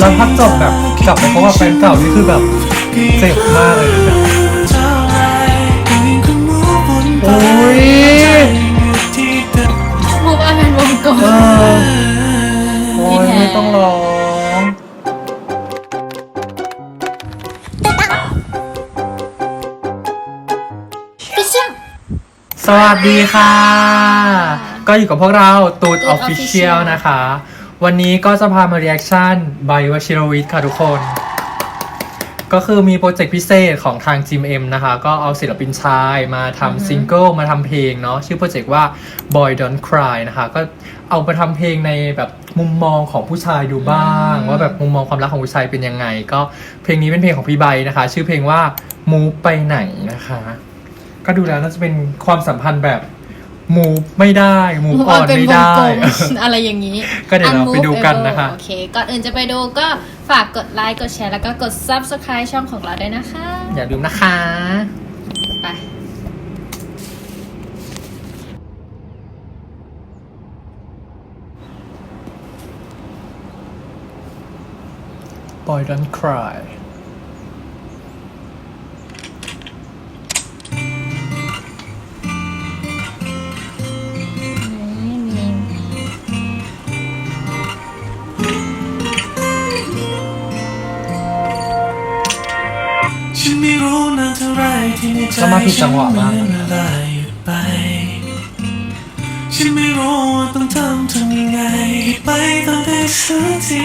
แล้วถ้าจบแบบกลับไปพบกับแฟนเก่านี่คือแบบเจ็บมากเลยนะโอ้ยมูฟอันเป็นวงกลมเออโอ้ยพี่แพรไม่ต้องร้องพี่เชื่อสวัสดีค่ะ ก็อยู่กับพวกเราตูดตูอดอฟฟิเชียล Official นะคะ วันนี้ก็จะพามาเรีแอคชั่นบายวชิรวิทย์ค่ะทุกคน ก็คือมีโปรเจกต์พิเศษของทาง GMM นะคะ ก็เอาศิลปินชายมาทำซิงเกิลมาทำเพลงเนาะชื่อโปรเจกต์ว่า Boy Don't Cry นะคะ ก็เอาไปทำเพลงในแบบมุมมองของผู้ชายดูบ้าง ว่าแบบมุมมองความรักของผู้ชายเป็นยังไง ก็เพลงนี้เป็นเพลงของพี่ใบนะคะ ชื่อเพลงว่า Move ไปไหนนะคะ ก็ดูแล้วน่าจะเป็นความสัมพันธ์แบบ move ไม่ได้ move มูฟ on อันเป็นไม่วงได้กลมอะไรอย่างนี้ ก็เดี๋ยวเราไปดูกันนะคะ โอเค ก่อนอื่นจะไปดูก็ฝากกดไลค์กดแชร์แล้วก็กด subscribe ช่องของเราด้วยนะคะ อย่าลืมนะคะ ไป Boy Don't Cry ฉันไม่รู้นานเท่าไรที่ในใจก็มาผิดจังหวะมากฉันนะละลายไปฉันไม่รู้ว่าต้องทำทำยังไงให้ไปต่อได้สักที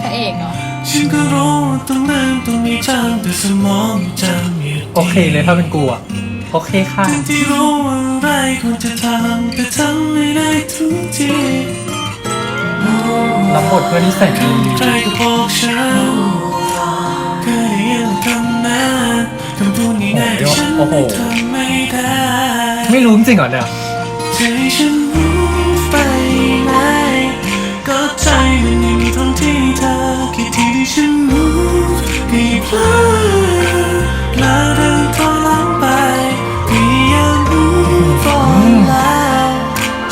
พระเอกเหรอ ฉันก็รู้ว่าต้องเริ่มต้องมีจำแต่สมองไม่จำอยู่ดีโอเคเลยถ้าเป็นกูอะโอเคค่ะ ทั้งที่รู้ว่าอะไรควรจะทำแต่ทำไม่ได้ทุกทีรับบทเพื่อนที่แสนดี ใครก็บอกฉัน โอ้โหทำไม่ได้ไม่รู้จริงเหรอเนี่ยใจฉันรู้ไปไหนก็ใจมันยังอยู่ตรงที่เธอกี่ทีที่ฉันรู้กี่พลาดแล้วเดินถอยหลังไปก็ยังรู้ฟ้อนแล้ว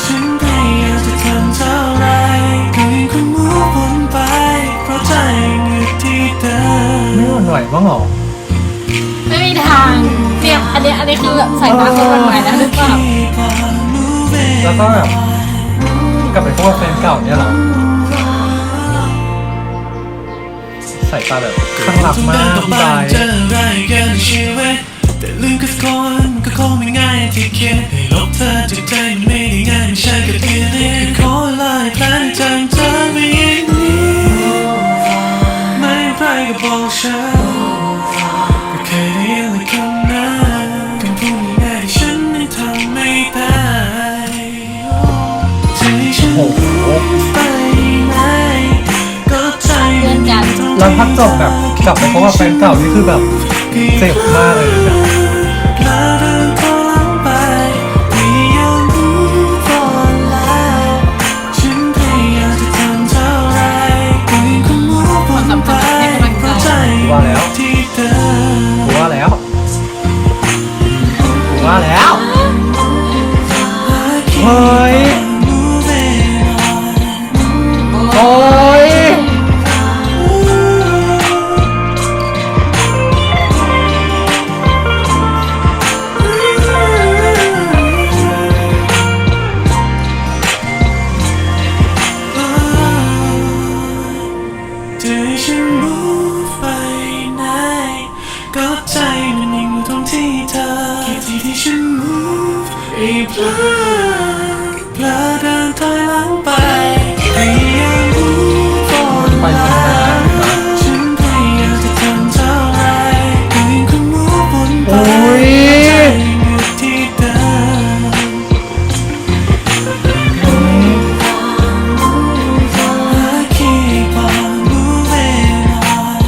ฉันพยายามจะทำเท่าไรก็ยังคงมุ่งวนไป เพราะใจยังอยู่ที่เดิมไม่หวั่นไหวบ้างเหรอไมีทางเนี่ยอันนี้อันนี้คือแบบใส่ตาคนใหม่แล้วหรือเปล่าแล้วก็แบบกลับไปพบกับแฟนเก่าเนี่ยเหรอสายตาแบบข้างหลักมากพี่บายแต่ลืมกับคนก็คงไม่ง่ายที่เขียนให้ลบเธอจากใจมัน เคยได้ยินเลยคำนั้นคำพูดง่ายๆที่ฉันไม่ทำไม่ได้ใจฉันรู้ไปไหมก็ใจเพื่อนกันแล้วพักจบแบบกลับไปเพราะว่าแฟนเก่านี่คือแบบเจ็บมากเลยนะ ที่ฉัน move อีกพลาดพลาเดินถอยหลังไปพยายามรู้ก่อนไปทำงาฉันพยายามจะทำเท่าไรก็ยังคงมุ่งวนไปใจอยู่ที่เดิมหา keep on moving on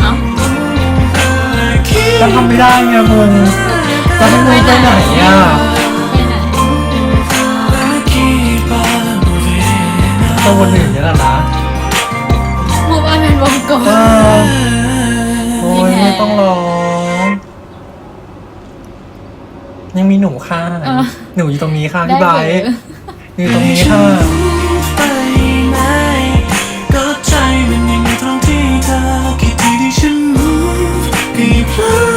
เอ้าจะทำไม่ได้ไงมึง ก็ต้องรู้ไปไหนอะตัววนหนึ่งเนี่ยแหละนะมุกอันเป็นวงกลมออโอ้ยไม่ต้องร้อง ยังมีหนูค่าหนูอยู่ตรงนี้ค่ะพี่ไบอยู่ตรงนี้ค่ะที่เธอคิดที่ที่ฉันรู้กี่พลา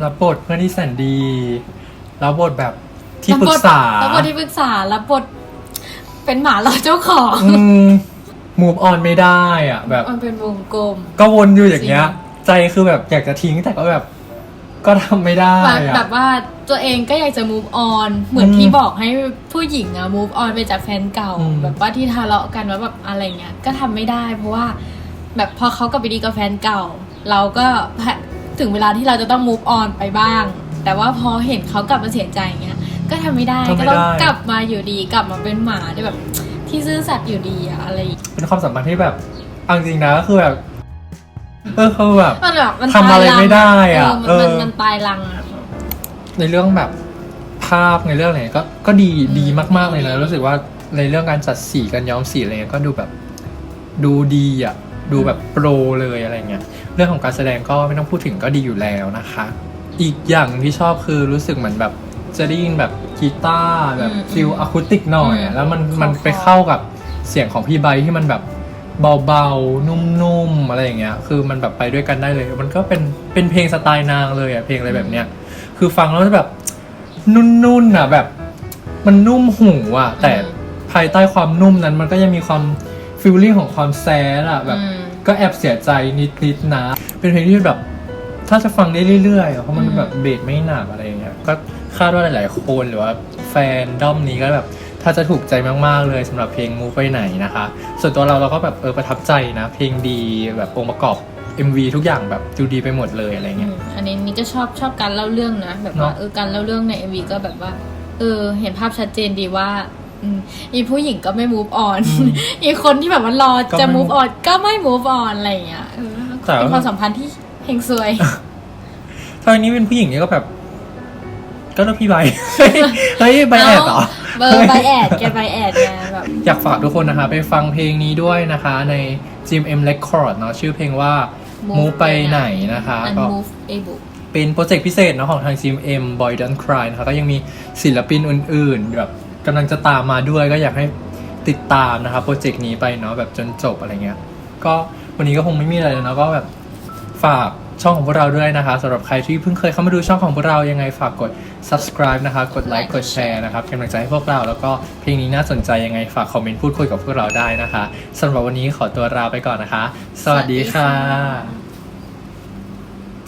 จบทเพื่อนที่แสนดี รับบทแบบที่ปรึกษารับบทที่ปรึกษารับบทเป็นหมาล่อเจ้าของอืมมูฟออนไม่ได้อะ แบบมันเป็นวงกลม ก็วนอยู่อย่างเงี้ย ใจคือแบบอยากจะทิ้งแต่ก็แบบ ก็ทำไม่ได้แบบอะแบบว่าตัวเองก็อยากจะ move on เหมือนอืมที่บอกให้ผู้หญิงอะ move on ไปจากแฟนเก่าอืมแบบว่าที่ทะเลาะกันว่าแบบอะไรเงี้ย ก็ทำไม่ได้ เพราะว่า แบบพอเขากลับไปดีกับแฟนเก่า เราก็ ถึงเวลาที่เราจะต้อง move on ไปบ้าง แต่ว่าพอเห็นเขากลับมาเสียใจเงี้ย ก็ทำไม่ได้ทำไม่ก็ต้องได้กลับมาอยู่ดี กลับมาเป็นหมาที่แบบ ที่ซื่อสัตย์อยู่ดีอะอะไรอย่างเงี้ยเป็นความสัมพันธ์ที่แบบเอาจริงนะก็คือแบบเออคือแบบมันแบบมันทำอะไรตายรังไม่ได้อะเออมันมันเออมันตายรังอะในเรื่องแบบภาพในเรื่องอะไรก็ก็ดีดีมากๆเลยนะรู้สึกว่าในเรื่องการจัดสีการย้อมสีอะไรเงี้ยก็ดูแบบ ดูดีอะ ดูแบบโปรเลยอะไรเงี้ย เรื่องของการแสดงก็ไม่ต้องพูดถึงก็ดีอยู่แล้วนะคะ อีกอย่างที่ชอบคือรู้สึกเหมือนแบบจะได้ยินแบบกีตาร์แบบอืมฟิลอะคูติกหน่อยอือะมแล้วมันคอมันไปเข้ากับเสียงของพี่ไบร์ทที่มันแบบเบาๆ นุ่มๆ อะไรอย่างเงี้ย คือมันแบบไปด้วยกันได้เลย มันก็เป็นเป็นเพลงสไตล์นางเลยอะเพลงอะไรแบบเนี้ย คือฟังแล้วจะแบบนุ่นๆอะแบบ มันนุ่มหูอะแต่ภายใต้ความนุ่มนั้นมันก็ยังมีความฟิลลิ่งของความแซดอะแบบอืม ก็แอบเสียใจนิดๆนะ เป็นเพลงที่แบบ ถ้าจะฟังได้เรื่อยๆอะเพราะมันอืมแบบเบสไม่หนักอะไรอย่างเงี้ย ก็คาดว่าหลายๆคนหรือว่าแฟนด้อมนี้ก็แบบ ถ้าจะถูกใจมากๆเลยสำหรับเพลงมูไปไหนนะคะ ส่วนตัวเราเราก็แบบเออประทับใจนะ เพลงดีแบบองค์ประกอบ MV ทุกอย่างแบบดูดีไปหมดเลยอะไรอืเงี้ยมอันนี้นี่ก็ชอบชอบการเล่าเรื่องนะ แบบว่าเนอะเออการเล่าเรื่องใน MV ก็แบบว่า เออ เห็นภาพชัดเจนดีว่า อืมอีผู้หญิงก็ไม่ move on อีคนที่แบบว่ารอก็จะไม่ move on ก็ไม่ move on อะไรอย่างเงี้ยเออแต่ว่าเป็นความสัมพันธ์ที่เฮงซวยถ้าอันนี้เป็นผู้หญิงนี่ก็แบบ ก็เลือกพี่ใบเฮ้ยใบแอดเหรอเบอร์ใบแอดแกใบแอดไงแบบอยากฝากทุกคนนะคะ ไปฟังเพลงนี้ด้วยนะคะ ใน GMM Record เนาะชื่อเพลงว่ามูไปไหนนะคะอันก็ move able เป็นโปรเจกต์พิเศษเนาะของทาง GMM Boy Don't Cry นะคะก็ยังมีศิลปินอื่นๆแบบ กำลังจะตามมาด้วย ก็อยากให้ติดตามนะคะโปรเจกต์นี้ไปเนาะแบบจนจบอะไรเงี้ย ก็วันนี้ก็คงไม่มีอะไรแล้วเนาะก็แบบฝากช่องของพวกเราด้วยนะคะสำหรับใครที่เพิ่งเคยเข้ามาดูช่องของพวกเรายังไงฝากกด subscribe นะคะ กดไลค์กดแชร์นะครับกำลังใจให้พวกเราแล้วก็เพลงนี้น่าสนใจยังไงฝากคอมเมนต์พูดคุยกับพวกเราได้นะคะสำหรับวันนี้ขอตัวลาไปก่อนนะคะ สวัสดีค่ะ